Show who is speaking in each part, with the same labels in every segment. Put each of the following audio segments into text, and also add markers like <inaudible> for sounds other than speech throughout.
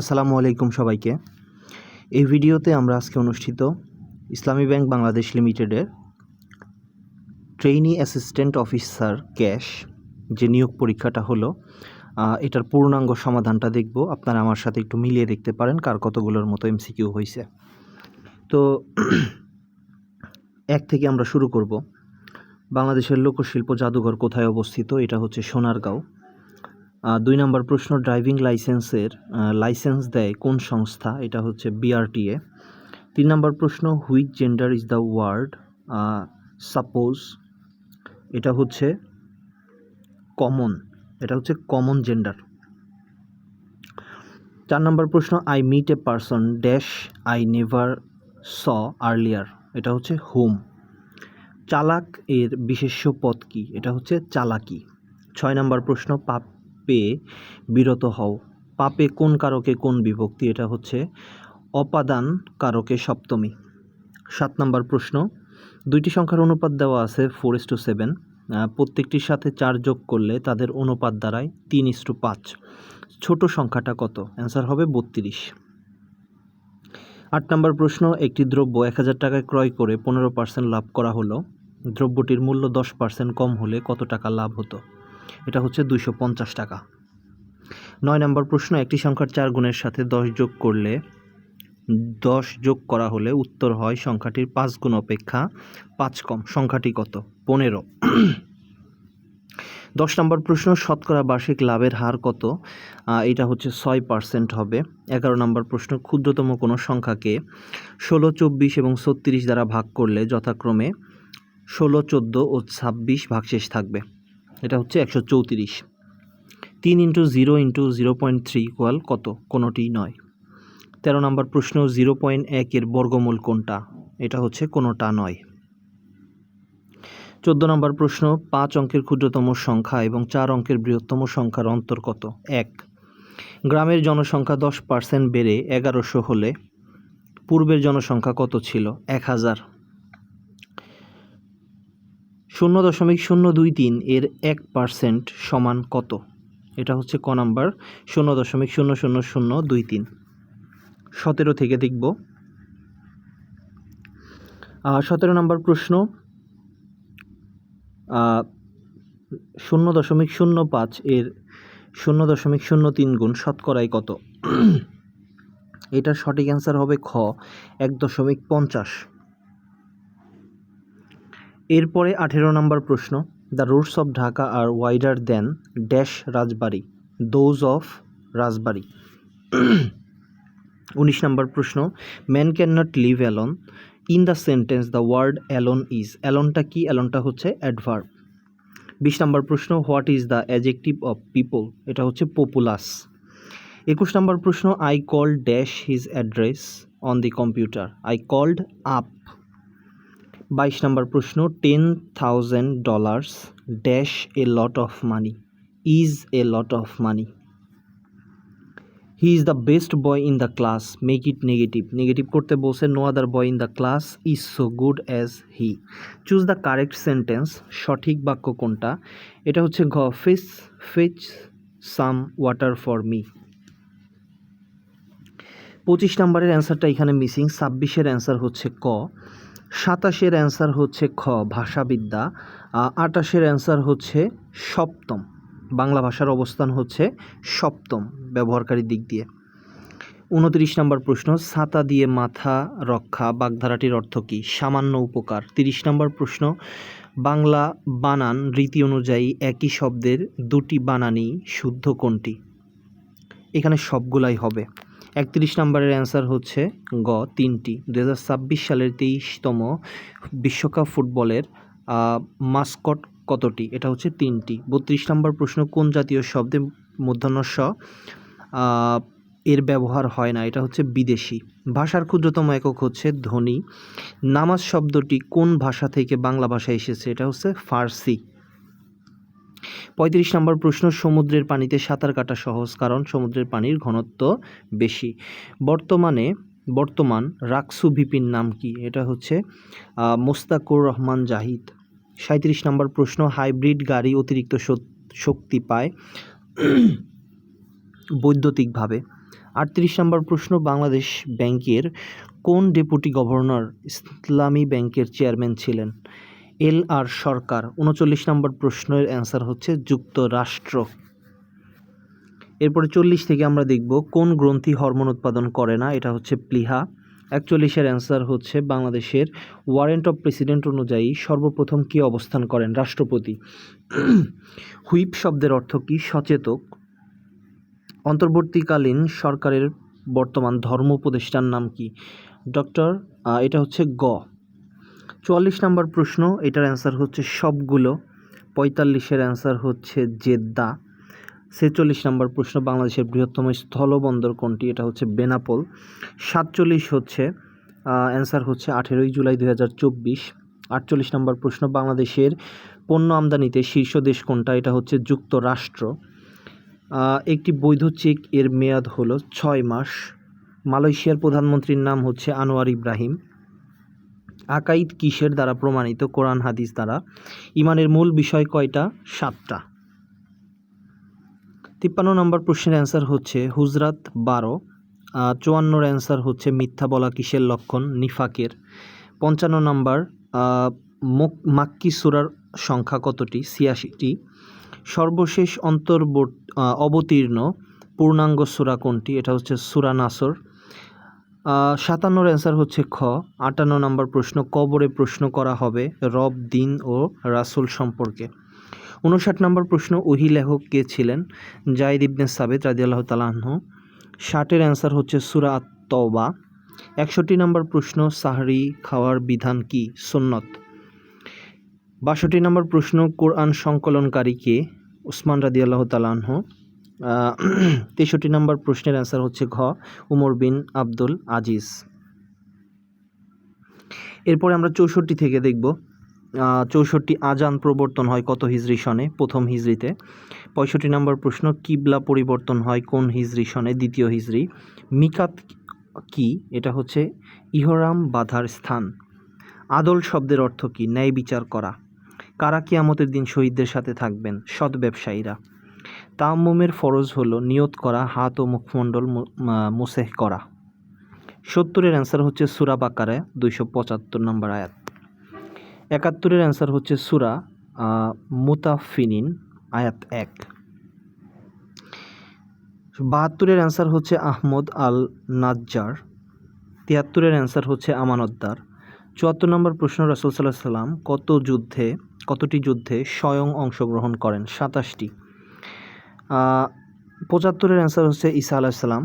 Speaker 1: আসসালামু আলাইকুম সবাইকে। এই ভিডিওতে আমরা আজকে অনুষ্ঠিত ইসলামী ব্যাংক বাংলাদেশ লিমিটেডের ট্রেইনি অ্যাসিস্ট্যান্ট অফিসার ক্যাশ যে নিয়োগ পরীক্ষাটা হলো এটার পূর্ণাঙ্গ সমাধানটা দেখব। আপনারা আমার সাথে একটু মিলিয়ে দেখতে পারেন কার কতগুলোর মতো এমসিকিউ হয়েছে তো এক থেকে আমরা শুরু করব। বাংলাদেশের লোকশিল্প জাদুঘর কোথায় অবস্থিত? এটা হচ্ছে সোনারগাঁও। দুই নম্বর প্রশ্ন ড্রাইভিং লাইসেন্সের লাইসেন্স দেয় কোন সংস্থা? এটা হচ্ছে বিআরটিএ তিন নম্বর প্রশ্ন which gender is the word spouse এটা হচ্ছে কমন এটা হচ্ছে কমন জেন্ডার চার নম্বর প্রশ্ন I meet a person dash I never saw earlier এটা হচ্ছে হোম চালাক এর বিশেষ্য পদ কি? এটা হচ্ছে চালাকি। ছয় নম্বর প্রশ্ন, পাপে বিরত হও। পাপে কোন কারকে কোন বিভক্তি? এটা হচ্ছে অপাদান কারকে সপ্তমী। সাত নম্বর প্রশ্ন। দুইটি সংখ্যার অনুপাত দেওয়া আছে ফোর ইস টু সেভেন প্রত্যেকটির সাথে চার যোগ করলে তাদের অনুপাত দাঁড়ায় তিন ইস টু পাঁচ। ছোট সংখ্যাটা কত? অ্যান্সার হবে বত্রিশ। আট নম্বর প্রশ্ন। একটি দ্রব্য এক হাজার টাকায় ক্রয় করে পনেরো পার্সেন্ট লাভ করা হলো। দ্রব্যটির মূল্য দশ পার্সেন্ট কম হলে কত টাকা লাভ হতো? এটা হচ্ছে দুইশো পঞ্চাশ টাকা। নয় নম্বর প্রশ্ন, একটি সংখ্যার চার গুণের সাথে দশ যোগ করলে, দশ যোগ করা হলে উত্তর হয় সংখ্যাটির পাঁচ গুণ অপেক্ষা পাঁচ কম। সংখ্যাটি কত? পনেরো। দশ নম্বর প্রশ্ন, শতকরা বার্ষিক লাভের হার কত? এটা হচ্ছে ছয় পার্সেন্ট হবে। এগারো নম্বর প্রশ্ন, ক্ষুদ্রতম কোনো সংখ্যাকে ষোলো, চব্বিশ এবং ছত্রিশ দ্বারা ভাগ করলে যথাক্রমে ষোলো, চোদ্দ ও ছাব্বিশ ভাগশেষ থাকবে। এটা হচ্ছে একশো চৌত্রিশ। তিন into zero into zero point three equal কত? কোনোটি নয়। তেরো নম্বর প্রশ্ন, জিরো পয়েন্ট একের বর্গমূল কোনটা? এটা হচ্ছে কোনোটা নয়। চোদ্দ নম্বর প্রশ্ন, পাঁচ অঙ্কের ক্ষুদ্রতম সংখ্যা এবং চার অঙ্কের বৃহত্তম সংখ্যার অন্তর কত? এক। গ্রামের জনসংখ্যা দশ পার্সেন্ট বেড়ে এগারোশো হলে পূর্বের জনসংখ্যা কত ছিল? এক হাজার। শূন্য দশমিক শূন্য দুই তিন এর এক পার্সেন্ট সমান কত? এটা হচ্ছে ক নাম্বার, শূন্য দশমিক শূন্য শূন্য শূন্য দুই তিন। সতেরো থেকে দেখব। সতেরো নম্বর প্রশ্ন। শূন্য দশমিক শূন্য পাঁচ এর শূন্য দশমিক শূন্য তিন গুণ শতকরাই কত? <clears throat> এটার সঠিক অ্যান্সার হবে খ, এক দশমিক পঞ্চাশ। এরপরে আঠেরো নম্বর প্রশ্ন, the routes of Dhaka are wider than dash Rajbari, those of Rajbari? উনিশ নম্বর প্রশ্ন, man can not live alone. In the sentence, the word alone is. অ্যালনটা কি? অ্যালনটা হচ্ছে অ্যাডভার্ব। বিশ নম্বর প্রশ্ন, what is the adjective of people? এটা হচ্ছে পপুলাস। একুশ নম্বর প্রশ্ন, I call dash his address on the computer. I called up. বাইশ নম্বর প্রশ্ন ten thousand dollars dash a lot of money is a lot of money he is the best boy in the class make it negative negative করতে বলছে no other boy in the class is so good as he choose the correct sentence সঠিক বাক্য কোনটা? এটা হচ্ছে ঘ ফিস ফিচ some water for me পঁচিশ নম্বরের অ্যান্সারটা এখানে মিসিং ছাব্বিশের অ্যান্সার হচ্ছে ক। সাতাশের অ্যান্সার হচ্ছে খ, ভাষাবিদ্যা। আটাশের অ্যান্সার হচ্ছে সপ্তম। বাংলা ভাষার অবস্থান হচ্ছে সপ্তম ব্যবহারকারীর দিক দিয়ে। উনত্রিশ নম্বর প্রশ্ন ছাতা দিয়ে মাথা রক্ষা বাগধারাটির অর্থ কী? সামান্য উপকার। তিরিশ নম্বর প্রশ্ন, বাংলা বানান রীতি অনুযায়ী একই শব্দের দুটি বানানই শুদ্ধ কোনটি? এখানে সবগুলাই হবে। একত্রিশ নম্বরের অ্যান্সার হচ্ছে গ, তিনটি। দু হাজার ছাব্বিশ সালের তেইশতম বিশ্বকাপ ফুটবলের মাস্কট কতটি? এটা হচ্ছে তিনটি। বত্রিশ নম্বর প্রশ্ন, কোন জাতীয় শব্দে স এর ব্যবহার হয় না? এটা হচ্ছে বিদেশি। ভাষার ক্ষুদ্রতম একক হচ্ছে ধ্বনি। নামাজ শব্দটি কোন ভাষা থেকে বাংলা ভাষায় এসেছে? এটা হচ্ছে ফার্সি। পঁয়ত্রিশ নম্বর প্রশ্ন, সমুদ্রের পানিতে সাঁতার কাটা সহজ কারণ সমুদ্রের পানির ঘনত্ব বেশি। বর্তমানে, বর্তমান রাকসু ভিপির নাম কি? এটা হচ্ছে মোস্তাকুর রহমান জাহিদ। সাঁত্রিশ নম্বর প্রশ্ন, হাইব্রিড গাড়ি অতিরিক্ত শক- শক্তি পায় বৈদ্যুতিকভাবে। আটত্রিশ নম্বর প্রশ্ন, বাংলাদেশ ব্যাংকের কোন ডেপুটি গভর্নর ইসলামী ব্যাংকের চেয়ারম্যান ছিলেন? এল আর সরকার। উনচল্লিশ নম্বর প্রশ্নের অ্যান্সার হচ্ছে যুক্তরাষ্ট্র। এরপরে চল্লিশ থেকে আমরা দেখব কোন গ্রন্থি হরমোন উৎপাদন করে না, এটা হচ্ছে প্লিহা। একচল্লিশের অ্যান্সার হচ্ছে বাংলাদেশের ওয়ারেন্ট অফ প্রেসিডেন্ট অনুযায়ী সর্বপ্রথম কী অবস্থান করেন রাষ্ট্রপতি? হুইপ শব্দের অর্থ কী? সচেতক। অন্তর্বর্তীকালীন সরকারের বর্তমান ধর্ম উপদেষ্টার নাম কি? ডক্টর এটা হচ্ছে গ। চুয়াল্লিশ নম্বর প্রশ্ন, এটার অ্যান্সার হচ্ছে সবগুলো। পঁয়তাল্লিশের অ্যান্সার হচ্ছে জেদ্দা। ছেচল্লিশ নম্বর প্রশ্ন, বাংলাদেশের বৃহত্তম স্থলবন্দর কোনটি? এটা হচ্ছে বেনাপোল। সাতচল্লিশ হচ্ছে অ্যান্সার হচ্ছে আঠেরোই জুলাই দু হাজার চব্বিশ। আটচল্লিশ নম্বর প্রশ্ন, বাংলাদেশের পণ্য আমদানিতে শীর্ষ দেশ কোনটা? এটা হচ্ছে যুক্তরাষ্ট্র। একটি বৈধ চেক এর মেয়াদ হলো ছয় মাস। মালয়েশিয়ার প্রধানমন্ত্রীর নাম হচ্ছে আনোয়ার ইব্রাহিম। আকাইদ কিসের দ্বারা প্রমাণিত? কোরআন, হাদিস দ্বারা। ইমানের মূল বিষয় কয়টা? সাতটা। তিপ্পান্ন নম্বর প্রশ্নের অ্যান্সার হচ্ছে হুজরাত বারো। চুয়ান্নর অ্যান্সার হচ্ছে মিথ্যা বলা কিসের লক্ষণ? নিফাকের। পঞ্চান্ন নম্বর মাক্কি সুরার সংখ্যা কতটি? ছিয়াশিটি। সর্বশেষ অন্তর্বর্ত অবতীর্ণ পূর্ণাঙ্গ সুরা কোনটি? এটা হচ্ছে সুরা নাসর। সাতান্নর অ্যান্সার হচ্ছে খ। আটান্ন নম্বর প্রশ্ন, কবরে প্রশ্ন করা হবে রব, দিন ও রাসূল সম্পর্কে। উনষাট নম্বর প্রশ্ন, ওহি লেখক কে ছিলেন? জাইদ ইবনে সাবেদ রাদিয়াল্লাহ তালাহ ষাটের অ্যান্সার হচ্ছে সুরা তওবা একষট্টি নম্বর প্রশ্ন, সাহরি খাওয়ার বিধান কি? সুন্নত। বাষট্টি নম্বর প্রশ্ন, কোরআন সংকলনকারী কে? উসমান রাদি আল্লাহ তালাহ <clears throat> তেষট্টি নম্বর প্রশ্নের অ্যান্সার হচ্ছে ঘ, উমর বিন আব্দুল আজিজ। এরপরে আমরা চৌষট্টি থেকে দেখব। চৌষট্টি আজান প্রবর্তন হয় কত হিজরি সনে? প্রথম হিজরিতে। পঁয়ষট্টি নম্বর প্রশ্ন, কিবলা পরিবর্তন হয় কোন হিজরি সনে? দ্বিতীয় হিজরি, মিকাত কি? এটা হচ্ছে ইহরাম বাধার স্থান। আদল শব্দের অর্থ কি? ন্যায় বিচার করা। কারা কিয়ামতের দিন শহীদদের সাথে থাকবেন? সৎ ব্যবসায়ীরা। তাম্মুমের ফরজ হলো নিয়ত করা, হাত ও মুখমণ্ডল মুসেহ করা। সত্তরের অ্যান্সার হচ্ছে সুরা বাকারে দুইশো পঁচাত্তর নম্বর আয়াত। একাত্তরের অ্যান্সার হচ্ছে সুরা মুতাফিনিন আয়াত এক। বাহাত্তরের অ্যান্সার হচ্ছে আহমদ আল নাজ্জার তিয়াত্তরের অ্যান্সার হচ্ছে আমানতদার। চুয়াত্তর নম্বর প্রশ্ন, রাসুল সাল্লাহ সাল্লাম কত যুদ্ধে, কতটি যুদ্ধে স্বয়ং অংশগ্রহণ করেন? সাতাশটি। পঁচাত্তরের অ্যান্সার হচ্ছে ঈসা আলাহিসাল্লাম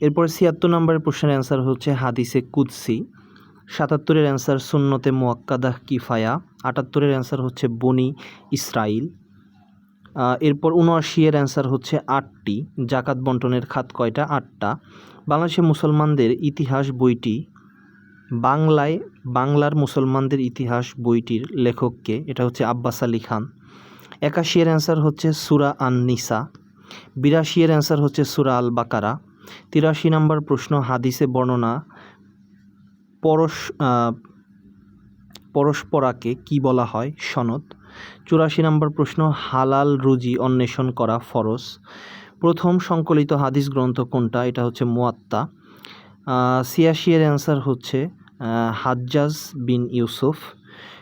Speaker 1: এরপরে ছিয়াত্তর নম্বরের প্রশ্নের অ্যান্সার হচ্ছে হাদিসে কুদসি। সাতাত্তরের অ্যান্সার সুন্নতে মোয়াক্কাদাহ কিফায়া। আটাত্তরের অ্যান্সার হচ্ছে বনি ইসরাইল। এরপর উনআশি এর অ্যান্সার হচ্ছে আটটি। জাকাত বন্টনের খাত কয়টা? আটটা। বাংলাদেশের মুসলমানদের ইতিহাস বইটি বাংলায়, বাংলার মুসলমানদের ইতিহাস বইটির লেখককে, এটা হচ্ছে আব্বাস আলী খান। একাশি এর অ্যান্সার হচ্ছে সুরা আন নিসা বিরাশি এর অ্যান্সার হচ্ছে সুরা আল বাকারা তিরাশি নম্বর প্রশ্ন হাদিসে বর্ণনা পরশ পরস্পরাকে কি বলা হয়? সনদ। চুরাশি নম্বর প্রশ্ন, হালাল রুজি অন্বেষণ করা ফরজ। প্রথম সংকলিত হাদিস গ্রন্থ কোনটা? এটা হচ্ছে মুয়াত্তা। ছিয়াশি এর অ্যান্সার হচ্ছে হাজ্জাজ বিন ইউসুফ।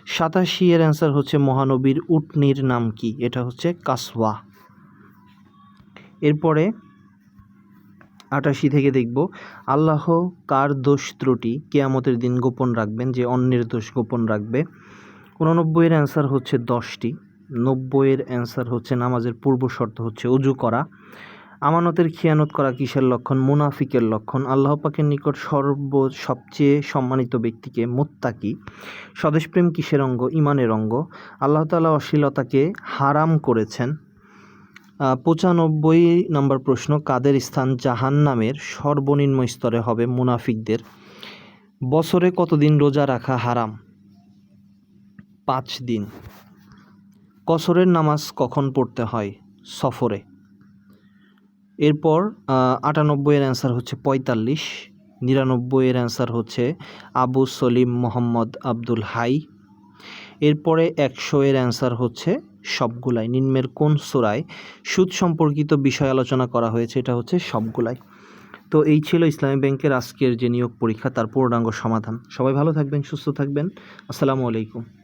Speaker 1: সাতাশি এর অ্যান্সার হচ্ছে মহানবীর উটনির নাম কি? এটা হচ্ছে কাসওয়া। এরপরে আটাশি থেকে দেখব, আল্লাহ কার দোষ ত্রুটি? কেয়ামতের দিন গোপন রাখবেন যে অন্যের দোষ গোপন রাখবে। উননব্বইয়ের অ্যান্সার হচ্ছে দশটি নব্বইয়ের অ্যান্সার হচ্ছে নামাজের পূর্ব শর্ত হচ্ছে উজু করা। আমানতের খিয়ানত করা কিসের লক্ষণ? মুনাফিকের লক্ষণ। আল্লাহ পাকের নিকট সর্ব সবচেয়ে সম্মানিত ব্যক্তিকে মোত্তাকি। স্বদেশপ্রেম কিসের অঙ্গ? ইমানের অঙ্গ। আল্লাহ তাআলা অশ্লীলতাকে হারাম করেছেন। পঁচানব্বই নম্বর প্রশ্ন, কাদের স্থান জাহান নামের সর্বনিম্ন স্তরে হবে মুনাফিকদের? বছরে কতদিন রোজা রাখা হারাম? পাঁচ দিন। কসরের নামাজ কখন পড়তে হয়? সফরে। এরপর আটানব্বইয়ের অ্যান্সার হচ্ছে পঁয়তাল্লিশ, নিরানব্বইয়ের অ্যান্সার হচ্ছে আবু সলিম মোহাম্মদ আব্দুল হাই। এরপরে একশো এর অ্যান্সার হচ্ছে সবগুলাই। নিম্নের কোন সোরায় সুদ সম্পর্কিত বিষয় আলোচনা করা হয়েছে এটা হচ্ছে সবগুলাই। তো এই ছিল ইসলামী ব্যাংকের আজকের যে নিয়োগ পরীক্ষা, তার পূর্ণাঙ্গ সমাধান। সবাই ভালো থাকবেন, সুস্থ থাকবেন। আসসালামু আলাইকুম।